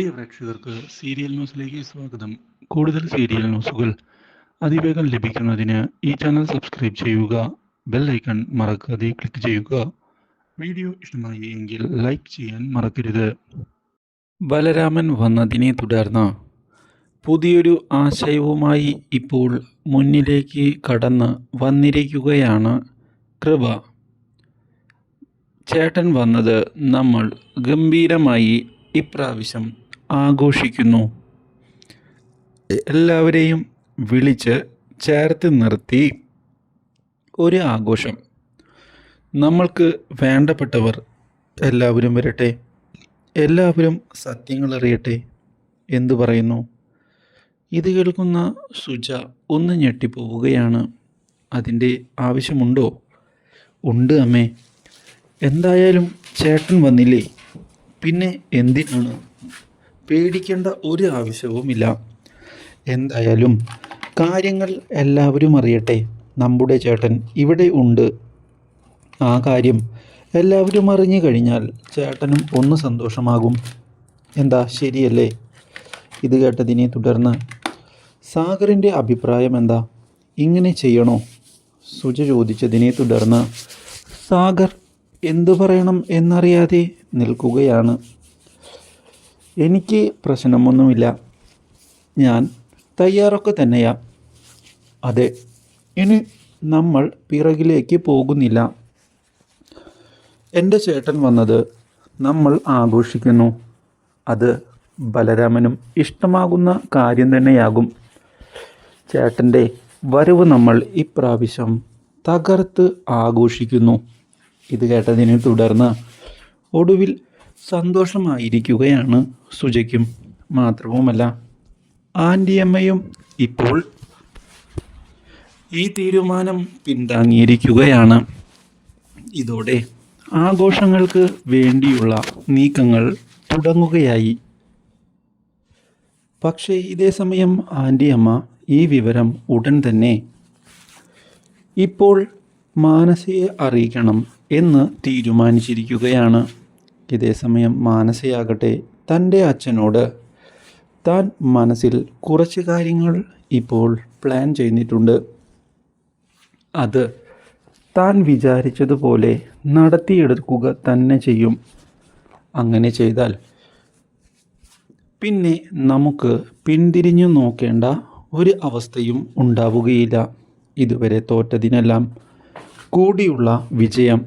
പ്രിയ പ്രേക്ഷകർക്ക് സീരിയൽ ന്യൂസിലേക്ക് സ്വാഗതം. കൂടുതൽ സീരിയൽ ന്യൂസുകൾ അതിവേഗം ലഭിക്കുന്നതിന് ഈ ചാനൽ സബ്സ്ക്രൈബ് ചെയ്യുക ബെൽ ഐക്കൺ മറക്കാതെ ക്ലിക്ക് ചെയ്യുക. വീഡിയോ ഇഷ്ടമായി എങ്കിൽ ലൈക്ക് ചെയ്യാൻ മറക്കരുത്. ബലരാമൻ വന്നതിനെ തുടർന്ന് പുതിയൊരു ആശയവുമായി ഇപ്പോൾ മുന്നിലേക്ക് കടന്ന് വന്നിരിക്കുകയാണ് കൃപ. ചേട്ടൻ വന്നത് നമ്മൾ ഗംഭീരമായി ഇപ്രാവശ്യം ആഘോഷിക്കുന്നു. എല്ലാവരെയും വിളിച്ച് ചേർത്ത് നിർത്തി. ഒരു ആഘോഷം. നമ്മൾക്ക് വേണ്ടപ്പെട്ടവർ എല്ലാവരും വരട്ടെ. എല്ലാവരും സത്യങ്ങൾ അറിയട്ടെ എന്തു പറയുന്നു. ഇത് കേൾക്കുന്ന സുജ ഒന്ന് ഞെട്ടിപ്പോവുകയാണ്. അതിന്റെ ആവശ്യമുണ്ടോ? ഉണ്ട് അമ്മേ. എന്തായാലും ചേട്ടൻ വന്നില്ലേ? പിന്നെ എന്തിനാണ്? പേടിക്കേണ്ട ഒരു ആവശ്യവുമില്ല. എന്തായാലും കാര്യങ്ങൾ എല്ലാവരും അറിയട്ടെ. നമ്മുടെ ചേട്ടൻ ഇവിടെ ഉണ്ട്. ആ കാര്യം എല്ലാവരും അറിഞ്ഞു കഴിഞ്ഞാൽ ചേട്ടനും ഒന്ന് സന്തോഷമാകും. എന്താ ശരിയല്ലേ? ഇത് കേട്ടതിനെ തുടർന്ന് സാഗറിന്റെ അഭിപ്രായം എന്താ? ഇങ്ങനെ ചെയ്യണോ? സുജ ചോദിച്ചതിനെ തുടർന്ന് സാഗർ എന്തു പറയണം എന്നറിയാതെ നിൽക്കുകയാണ്. എനിക്ക് പ്രശ്നമൊന്നുമില്ല. ഞാൻ തയ്യാറൊക്കെ തന്നെയാ. അതെ ഇനി നമ്മൾ പിറകിലേക്ക് പോകുന്നില്ല. എന്റെ ചേട്ടൻ വന്നത് നമ്മൾ ആഘോഷിക്കുന്നു. അത് ബലരാമനും ഇഷ്ടമാകുന്ന കാര്യം തന്നെയാകും. ചേട്ടന്റെ വരവ് നമ്മൾ ഇപ്രാവശ്യം തകർത്ത് ആഘോഷിക്കുന്നു. ഇത് കേട്ടതിനെ തുടർന്ന് ഒടുവിൽ സന്തോഷമായിരിക്കുകയാണ്. സുജയ്ക്കും മാത്രവുമല്ല ആന്റിയമ്മയും ഇപ്പോൾ ഈ തീരുമാനം പിന്താങ്ങിയിരിക്കുകയാണ്. ഇതോടെ ആഘോഷങ്ങൾക്ക് വേണ്ടിയുള്ള നീക്കങ്ങൾ തുടങ്ങുകയായി. പക്ഷേ ഇതേ സമയം ആന്റിയമ്മ ഈ വിവരം ഉടൻ തന്നെ ഇപ്പോൾ മാനസയെ അറിയിക്കണം എന്ന് തീരുമാനിച്ചിരിക്കുകയാണ്. ഇതേസമയം മാനസയാകട്ടെ തന്റെ അച്ഛനോട് താൻ മനസ്സിൽ കുറച്ച് കാര്യങ്ങൾ ഇപ്പോൾ പ്ലാൻ ചെയ്തിട്ടുണ്ട്. അത് താൻ വിചാരിച്ചതുപോലെ നടത്തിയെടുക്കുക തന്നെ ചെയ്യും. അങ്ങനെ ചെയ്താൽ പിന്നെ നമുക്ക് പിന്തിരിഞ്ഞു നോക്കേണ്ട ഒരു അവസ്ഥയും ഉണ്ടാവുകയില്ല. ഇതുവരെ തോറ്റതിനെല്ലാം കൂടിയുള്ള വിജയം.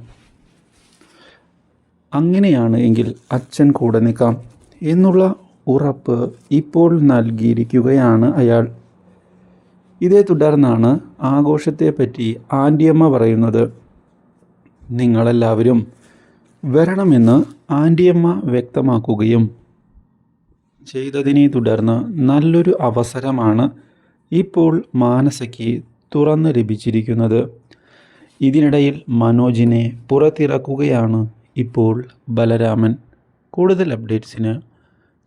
അങ്ങനെയാണ് എങ്കിൽ അച്ഛൻ കൂടെ നിൽക്കാം. എന്നുള്ള ഉറപ്പ് ഇപ്പോൾ നൽകിയിരിക്കുകയാണ് അയാൾ. ഇതേ തുടർന്നാണ് ആഘോഷത്തെപ്പറ്റി ആന്റിയമ്മ പറയുന്നത്. നിങ്ങളെല്ലാവരും വരണമെന്ന് ആന്റിയമ്മ വ്യക്തമാക്കുകയും ചെയ്തതിനെ തുടർന്ന് നല്ലൊരു അവസരമാണ് ഇപ്പോൾ മാനസയ്ക്ക് തുറന്നു ലഭിച്ചിരിക്കുന്നത്. ഇതിനിടയിൽ മനോജിനെ പുറത്തിറക്കുകയാണ് ഇപ്പോൾ ബലരാമൻ. കൂടുതൽ അപ്ഡേറ്റ്സിന്